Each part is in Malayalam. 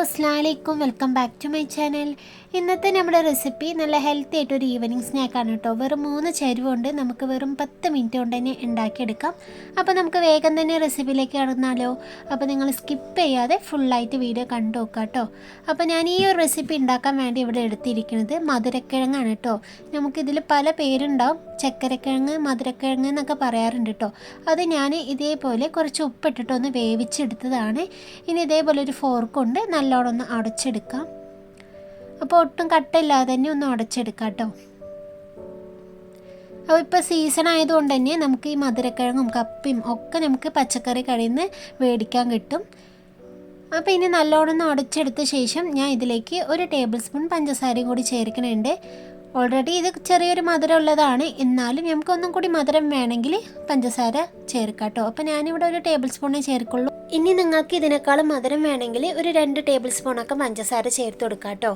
അസ്ലാമലൈക്കും welcome back to my channel. ഇന്നത്തെ നമ്മുടെ റെസിപ്പി നല്ല ഹെൽത്തി ആയിട്ട് ഒരു ഈവനിങ് സ്നാക്കാണ് കേട്ടോ. വെറും മൂന്ന് ചേരുവുണ്ട് നമുക്ക് വെറും പത്ത് മിനിറ്റ് കൊണ്ട് തന്നെ ഉണ്ടാക്കിയെടുക്കാം. അപ്പോൾ നമുക്ക് വേഗം തന്നെ റെസിപ്പിയിലേക്ക് കടന്നാലോ? അപ്പോൾ നിങ്ങൾ സ്കിപ്പ് ചെയ്യാതെ ഫുള്ളായിട്ട് വീഡിയോ കണ്ടു നോക്കുക കേട്ടോ. അപ്പോൾ ഞാൻ ഈ ഒരു റെസിപ്പി ഉണ്ടാക്കാൻ വേണ്ടി ഇവിടെ എടുത്തിരിക്കുന്നത് മധുരക്കിഴങ്ങാണ് കേട്ടോ. നമുക്കിതിൽ പല പേരുണ്ടാവും. ചക്കരക്കിഴങ്ങ് മധുരക്കിഴങ്ങ് എന്നൊക്കെ പറയാറുണ്ട് കേട്ടോ. അത് ഞാൻ ഇതേപോലെ കുറച്ച് ഉപ്പിട്ടിട്ടൊന്ന് വേവിച്ചെടുത്തതാണ്. ഇനി ഇതേപോലെ ഒരു ഫോർക്ക് കൊണ്ട് നല്ലോണം ഒന്ന് അടച്ചെടുക്കാം. അപ്പോൾ ഒട്ടും കട്ടില്ലാതെ തന്നെ ഒന്ന് അടച്ചെടുക്കാം കേട്ടോ. അപ്പോൾ ഇപ്പോൾ സീസൺ ആയതുകൊണ്ട് തന്നെ നമുക്ക് ഈ മധുരക്കിഴങ്ങും കപ്പയും ഒക്കെ നമുക്ക് പച്ചക്കറി കടയിൽ നിന്ന് മേടിക്കാൻ കിട്ടും. അപ്പോൾ ഇനി നല്ലോണം ഒന്ന് അടച്ചെടുത്ത ശേഷം ഞാൻ ഇതിലേക്ക് ഒരു ടേബിൾ സ്പൂൺ പഞ്ചസാരയും കൂടി ചേർക്കണുണ്ട് ഓൾറെഡി ഇത് ചെറിയൊരു മധുരം ഉള്ളതാണ് എന്നാലും നമുക്ക് ഒന്നും കൂടി മധുരം വേണമെങ്കിൽ പഞ്ചസാര ചേർക്കാം കേട്ടോ അപ്പം ഞാനിവിടെ ഒരു ടേബിൾ സ്പൂണേ ചേർക്കുള്ളൂ. ഇനി നിങ്ങൾക്ക് ഇതിനേക്കാളും മധുരം വേണമെങ്കിൽ ഒരു രണ്ട് ടേബിൾ സ്പൂണൊക്കെ പഞ്ചസാര ചേർത്ത് കൊടുക്കാം കേട്ടോ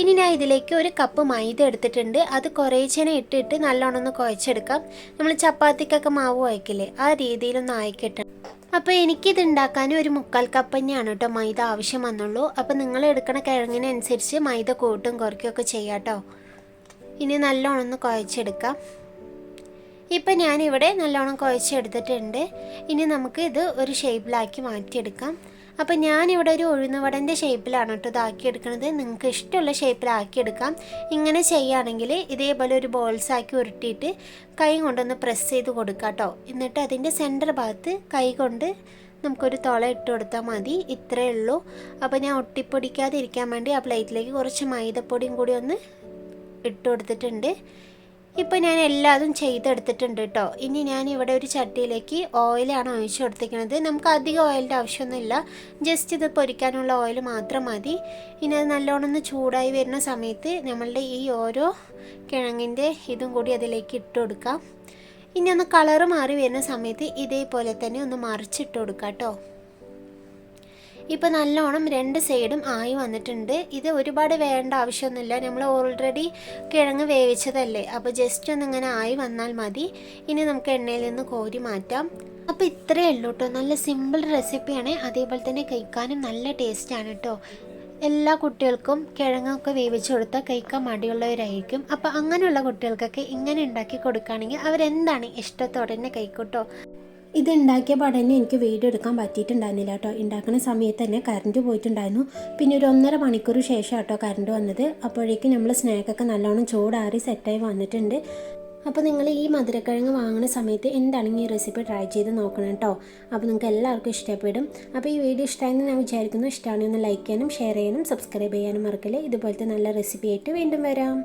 ഇനി ഞാൻ ഇതിലേക്ക് ഒരു കപ്പ് മൈദ എടുത്തിട്ടുണ്ട്. അത് കുറേച്ചനെ ഇട്ടിട്ട് നല്ലോണം ഒന്ന് കുഴച്ചെടുക്കാം. നമ്മൾ ചപ്പാത്തിക്കൊക്കെ മാവ് കുഴക്കില്ലേ? ആ രീതിയിലൊന്ന് ആയിക്കിട്ടണം. അപ്പോൾ എനിക്കിത് ഉണ്ടാക്കാൻ ഒരു മുക്കാൽ കപ്പ് തന്നെയാണ് കേട്ടോ മൈദ ആവശ്യം വന്നുള്ളൂ. അപ്പോൾ നിങ്ങൾ എടുക്കണ കിഴങ്ങിനനുസരിച്ച് മൈദ കൂട്ടും കുറയ്ക്കുകയൊക്കെ ചെയ്യാം കേട്ടോ. ഇനി നല്ലോണം ഒന്ന് കുഴച്ചെടുക്കാം. ഇപ്പം ഞാനിവിടെ നല്ലോണം കുഴച്ചെടുത്തിട്ടുണ്ട്. ഇനി നമുക്ക് ഇത് ഒരു ഷേപ്പിലാക്കി മാറ്റിയെടുക്കാം. അപ്പം ഞാനിവിടെ ഒരു ഉഴുന്നുവടന്റെ ഷേപ്പിലാണ് കേട്ടോ ഇതാക്കിയെടുക്കുന്നത് നിങ്ങൾക്ക് ഇഷ്ടമുള്ള ഷേപ്പിലാക്കിയെടുക്കാം. ഇങ്ങനെ ചെയ്യുകയാണെങ്കിൽ ഇതേപോലെ ഒരു ബോൾസ് ആക്കി ഉരുട്ടിയിട്ട് കൈ കൊണ്ടൊന്ന് പ്രസ് ചെയ്ത് കൊടുക്കാം കേട്ടോ. എന്നിട്ട് അതിന്റെ സെന്റർ ഭാഗത്ത് കൈ കൊണ്ട് നമുക്കൊരു തുള ഇട്ട് കൊടുത്താൽ മതി. ഇത്രയേ ഉള്ളൂ. അപ്പോൾ ഞാൻ ഒട്ടിപ്പൊടിക്കാതിരിക്കാൻ വേണ്ടി ആ പ്ലേറ്റിലേക്ക് കുറച്ച് മൈദപ്പൊടിയും കൂടി ഒന്ന് ഇട്ട് കൊടുത്തിട്ടുണ്ട്. ഇപ്പോൾ ഞാൻ എല്ലാതും ചെയ്തെടുത്തിട്ടുണ്ട് കേട്ടോ ഇനി ഞാൻ ഇവിടെ ഒരു ചട്ടിയിലേക്ക് ഓയിലാണ് ഒഴിച്ചു കൊടുത്തിരിക്കുന്നത്. നമുക്ക് അധികം ഓയിലിന്റെ ആവശ്യമൊന്നുമില്ല. ജസ്റ്റ് ഇത് പൊരിക്കാനുള്ള ഓയിൽ മാത്രം മതി. ഇനി അത് നല്ലോണം ചൂടായി വരുന്ന സമയത്ത് നമ്മളുടെ ഈ ഓരോ കിഴങ്ങിന്റെ ഇതും കൂടി അതിലേക്ക് ഇട്ട് കൊടുക്കാം. ഇനി ഒന്ന് കളറ് മാറി വരുന്ന സമയത്ത് ഇതേപോലെ തന്നെ ഒന്ന് മറിച്ചിട്ട് കൊടുക്കാം കേട്ടോ ഇപ്പോൾ നല്ലോണം രണ്ട് സൈഡും ആയി വന്നിട്ടുണ്ട്. ഇത് ഒരുപാട് വേണ്ട ആവശ്യമൊന്നുമില്ല. നമ്മൾ ഓൾറെഡി കിഴങ്ങ് വേവിച്ചതല്ലേ? അപ്പോൾ ജസ്റ്റ് ഒന്ന് ഇങ്ങനെ ആയി വന്നാൽ മതി. ഇനി നമുക്ക് എണ്ണയിൽ നിന്ന് കോരി മാറ്റാം. അപ്പോൾ ഇത്രയേ ഉള്ളൂ കേട്ടോ നല്ല സിമ്പിൾ റെസിപ്പിയാണ് അതേപോലെ തന്നെ കഴിക്കാനും നല്ല ടേസ്റ്റാണ് കേട്ടോ എല്ലാ കുട്ടികൾക്കും കിഴങ്ങൊക്കെ വേവിച്ച് കൊടുത്താൽ കഴിക്കാൻ മടിയുള്ളവരായിരിക്കും. അപ്പോൾ അങ്ങനെയുള്ള കുട്ടികൾക്കൊക്കെ ഇങ്ങനെ ഉണ്ടാക്കി കൊടുക്കുകയാണെങ്കിൽ അവരെന്താണ് ഇഷ്ടത്തോടെ തന്നെ കഴിക്കൂട്ടോ ഇത് ഉണ്ടാക്കിയ എനിക്ക് വീഡിയോ എടുക്കാൻ പറ്റിയിട്ടുണ്ടായിരുന്നില്ല കേട്ടോ. ഉണ്ടാക്കുന്ന സമയത്ത് തന്നെ കറണ്ട് പോയിട്ടുണ്ടായിരുന്നു. പിന്നെ ഒരു ഒന്നര മണിക്കൂർ ശേഷം കേട്ടോ കറണ്ട് വന്നത്. അപ്പോഴേക്കും നമ്മൾ സ്നാക്കൊക്കെ നല്ലോണം ചൂടാറി സെറ്റായി വന്നിട്ടുണ്ട്. അപ്പോൾ നിങ്ങൾ ഈ മധുരക്കിഴങ്ങ് വാങ്ങുന്ന സമയത്ത് എന്താണെങ്കിൽ ഈ റെസിപ്പി ട്രൈ ചെയ്ത് നോക്കണം കേട്ടോ. അപ്പോൾ നിങ്ങൾക്ക് എല്ലാവർക്കും ഇഷ്ടപ്പെടും. അപ്പോൾ ഈ വീഡിയോ ഇഷ്ടമായെന്ന് ഞാൻ വിചാരിക്കുന്നു. ഇഷ്ടമാണെങ്കിൽ ഒന്ന് ലൈക്ക് ചെയ്യാനും ഷെയർ ചെയ്യാനും സബ്സ്ക്രൈബ് ചെയ്യാനും മറക്കല്ലേ. ഇതുപോലത്തെ നല്ല റെസിപ്പി ആയിട്ട് വീണ്ടും വരാം.